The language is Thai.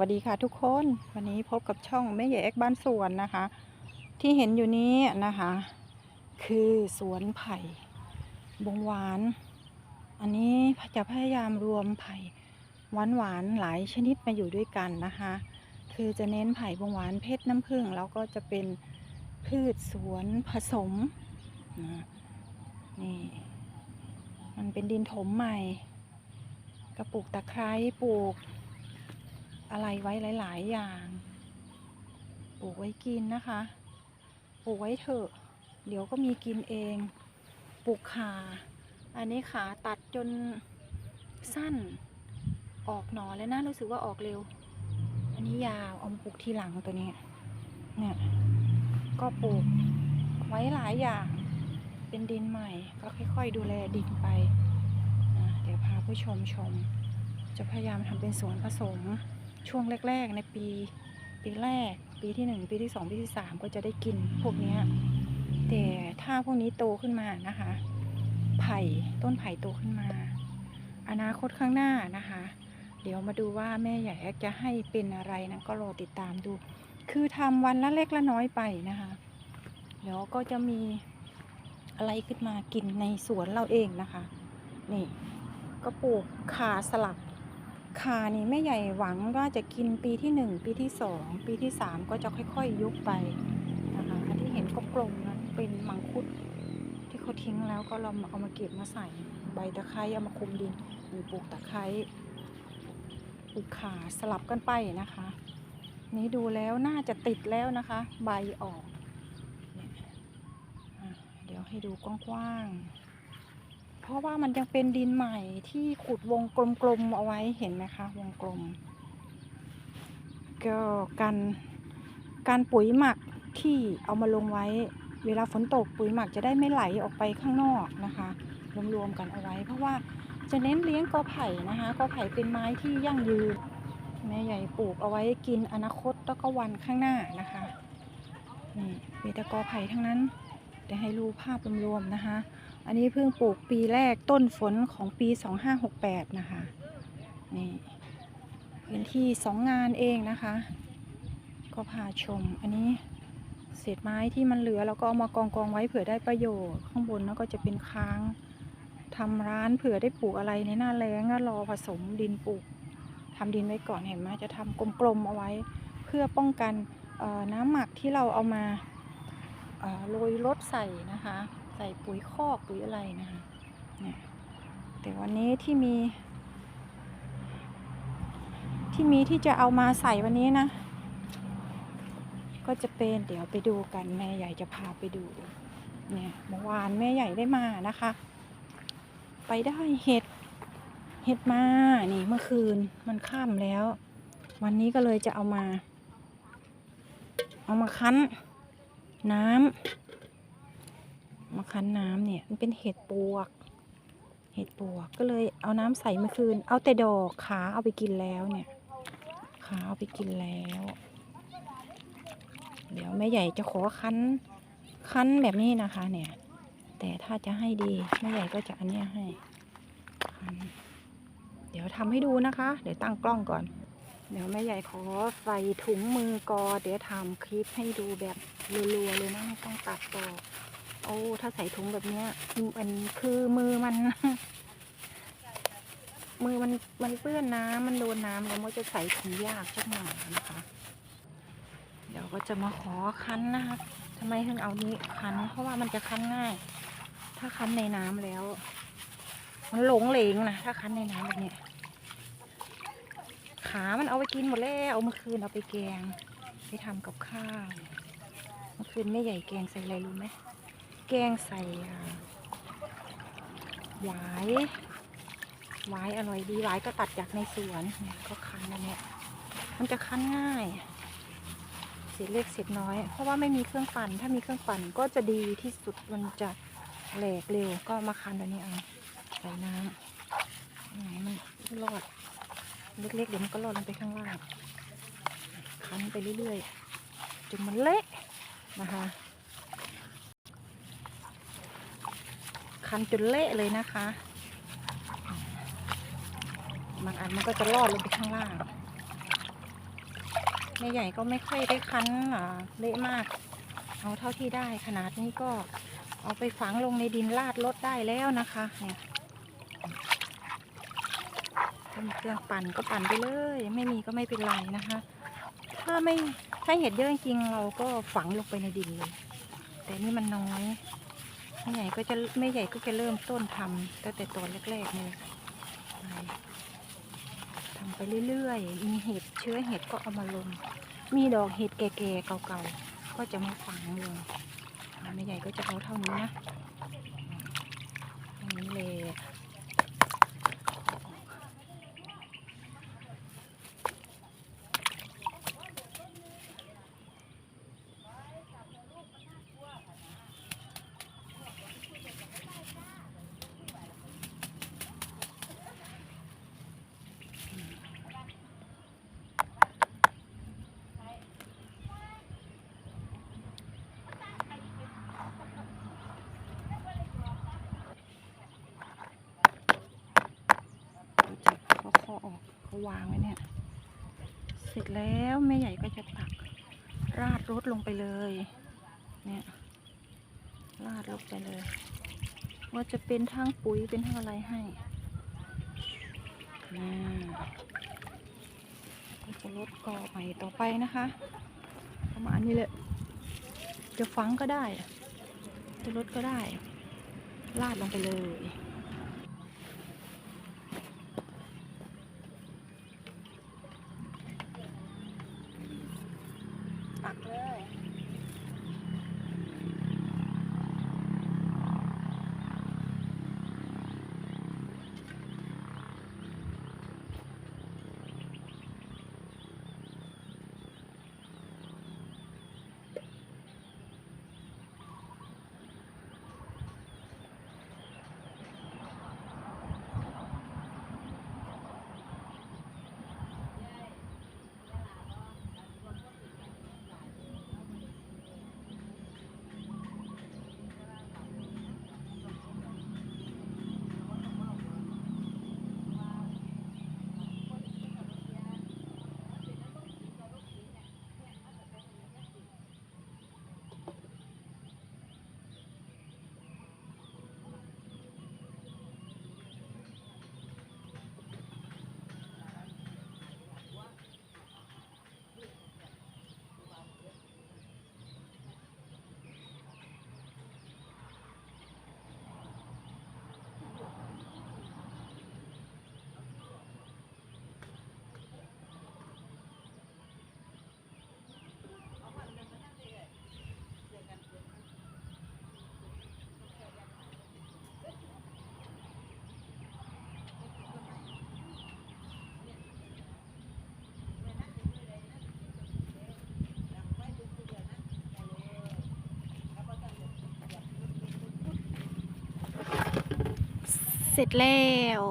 วัสดีค่ะทุกคนวันนี้พบกับช่องแม่ใหญ่เอ็กบ้านสวนนะคะ ที่เห็นอยู่นี้นะคะ คือสวนไผ่บงหวาน อันนี้จะพยายามรวมไผ่หวานหวานหลายชนิดมาอยู่ด้วยกันนะคะ คือจะเน้นไผ่บงหวานเพชรน้ำผึ้งแล้วก็จะเป็นพืชสวนผสมนะนี่มันเป็นดินถมใหม่ กระปลูกตะไคร้ปลูก อะไรไว้หลาย ๆ อย่าง ปลูกไว้กินนะคะ ปลูกไว้เถอะ เดี๋ยวก็มีกินเอง ปลูกขา อันนี้ขาตัดจนสั้น ออกหนอแล้วนะรู้สึกว่าออกเร็ว อันนี้ยาวเอามาปลูกทีหลังตัวนี้ เนี่ย ก็ปลูกไว้หลายอย่าง เป็นดินใหม่ ก็ค่อย ๆ ดูแลดินไปนะเดี๋ยวพาผู้ชมชม จะพยายามทำเป็นสวนผสม ช่วงแรก ๆ ในปี ปีแรก ปีที่หนึ่งปีที่สองปีที่สามก็จะได้กินพวกนี้แต่ถ้าพวกนี้โตขึ้นมานะคะ ไผ่ต้นไผ่โตขึ้นมา อนาคตข้างหน้านะคะ เดี๋ยวมาดูว่าแม่ใหญ่จะให้เป็นอะไรนะก็รอติดตามดู คือทำวันละเล็กละน้อยไปนะคะ เดี๋ยวก็จะมีอะไรขึ้นมากินในสวนเราเองนะคะ นี่ ก็ปลูกขาสลับ คานี่แม่ใหญ่หวังว่าจะกินปีที่หนึ่งปีที่สองปีที่สามก็จะค่อยๆยุบไปนะคะอันที่เห็นก็กลมนั้นเป็นมังคุดที่เขาทิ้งแล้วก็เราเอามาเก็บมาใส่ใบตะไคร้เอามาคลุมดินมีปลูกตะไคร้ปลูกขาสลับกันไปนะคะ นี้ดูแล้วน่าจะติดแล้วนะคะ ใบออกเนี่ยอะเดี๋ยวให้ดูกว้างๆ เพราะว่ามันยังเป็นดินใหม่ที่ขุดวงกลมๆเอาไว้เห็นไหมคะ วงกลม ก็การการปุ๋ยหมักที่เอามาลงไว้ เวลาฝนตกปุ๋ยหมักจะได้ไม่ไหลออกไปข้างนอกนะคะรวมๆกันเอาไว้ เพราะว่าจะเน้นเลี้ยงกอไผ่นะคะกอไผ่เป็นไม้ที่ยั่งยืนแม่ใหญ่ปลูกเอาไว้กินอนาคตแล้วก็วันข้างหน้านะคะนี่มีแต่กอไผ่ทั้งนั้น เดี๋ยวให้รูภาพรวมๆนะคะ อันนี้เพิ่งปลูกปีแรกต้นฝนของปี 2568 นะคะ นี่ พื้นที่สองงานเองนะคะ ก็พาชม อันนี้เศษไม้ที่มันเหลือแล้วก็เอามากองกองๆไว้เผื่อได้ประโยชน์ ข้างบนแล้วก็จะเป็นค้างทำร้านเผื่อได้ปลูกอะไรในหน้าแล้งก็รอผสมดินปลูกทำดินไว้ก่อนเห็นไหมจะทำกลมๆเอาไว้ เพื่อป้องกันน้ำหมักที่เราเอามา โรยรดใส่นะคะ ใส่ปุ๋ยคอกปุ๋ยอะไรนะคะเนี่ยแต่วันนี้ที่มี ที่มีที่จะเอามาใส่วันนี้นะ ก็จะเป็นเดี๋ยวไปดูกันแม่ใหญ่จะพาไปดู เนี่ยเมื่อวานแม่ใหญ่ได้มานะคะ ไปได้เห็ดเห็ดมานี่เมื่อคืนมันค่ำแล้ว วันนี้ก็เลยจะเอามา เอามาคั้น น้ำมาคั้นน้ำเนี่ยมันเป็นเห็ดปวก เห็ดปวกก็เลยเอาน้ำใส่เมื่อคืน เอาแต่ดอกขาเอาไปกินแล้วเนี่ยขาเอาไปกินแล้ว เดี๋ยวแม่ใหญ่จะขอคั้น คั้นแบบนี้นะคะ เนี่ย แต่ถ้าจะให้ดีแม่ใหญ่ก็จะอันนี้ให้คั้นเดี๋ยวทำให้ดูนะคะ เดี๋ยวตั้งกล้องก่อน เดี๋ยวแม่ใหญ่ขอใส่ถุงมือกอเดี๋ยวทำคลิปให้ดูแบบรัวๆเลยนะไม่ต้องตัดต่อ โอ้ถ้าใส่ถุงแบบเนี้ยมันคือมือมัน มือมันมันเปื้อนน้ำมันโดนน้ำแล้วมันจะใส่ถุงยากจักหน่อยนะคะ เดี๋ยวก็จะมาขอคั้นนะคะทำไมถึงเอานี้คั้น เพราะว่ามันจะคั้นง่าย ถ้าคั้นในน้ำแล้ว มันหลงเหลงนะถ้าคั้นในน้ำแบบนี้ ขามันเอาไปกินหมดแล้วเอามื่อคืนเอาไปแกง ไปทำกับข้าว เมื่อคืนแม่ใหญ่แกงใส่อะไรรู้ไหม แกงใส่อ่าหวาย หวายอร่อยดีหวายก็ตัดจากในสวนเนี่ยก็คั้นอันเนี้ยมันจะคั้นง่ายเศษเล็กเศษน้อย เพราะว่าไม่มีเครื่องปั่น ถ้ามีเครื่องปั่นก็จะดีที่สุด มันจะแหลกเร็ว ก็มาคั้นแบบนี้เอา ใส่น้ำไหนมันรอด เล็กๆเดี๋ยวมันก็รอดลงไปข้างล่างคั้นไปเรื่อยๆจนมันเละนะคะคันจนเละเลยนะคะบางอันมันก็จะลอดลงไปข้างล่างแม่ใหญ่ก็ไม่ค่อยได้คันเละมาก เอาเท่าที่ได้ขนาดนี้ก็เอาไปฝังลงในดินลาดรถได้แล้วนะคะเนี่ย ถ้ามีเครื่องปั่นก็ปั่นไปเลย ไม่มีก็ไม่เป็นไรนะคะ ถ้าไม่ถ้าเห็ดเยอะจริงเราก็ฝังลงไปในดินเลยแต่นี่มันน้อยแม่ใหญ่ก็จะแม่ใหญ่ก็จะเริ่มต้นทำตั้งแต่ตอนแรกๆนี่แหละไปทำไปเรื่อยๆ มีเห็ดเชื้อเห็ดก็เอามาลง มีดอกเห็ดแก่ๆเก่าๆ ก็จะมาฝังลงอ่าแม่ใหญ่ก็จะเอาเท่านี้นะเท่านี้เลย ดูจากเขาเคาะออก เขาวางไว้เนี่ย เสร็จแล้วแม่ใหญ่ก็จะตัก ราดรถลงไปเลย เนี่ย ราดลงไปเลย ว่าจะเป็นทั้งปุ๋ยเป็นทั้งอะไรให้น่าก็จะลดกอใหม่ต่อไปนะคะ ประมาณนี้แหละจะฝังก็ได้ จะลดก็ได้ลาดลงไปเลย เสร็จแล้ว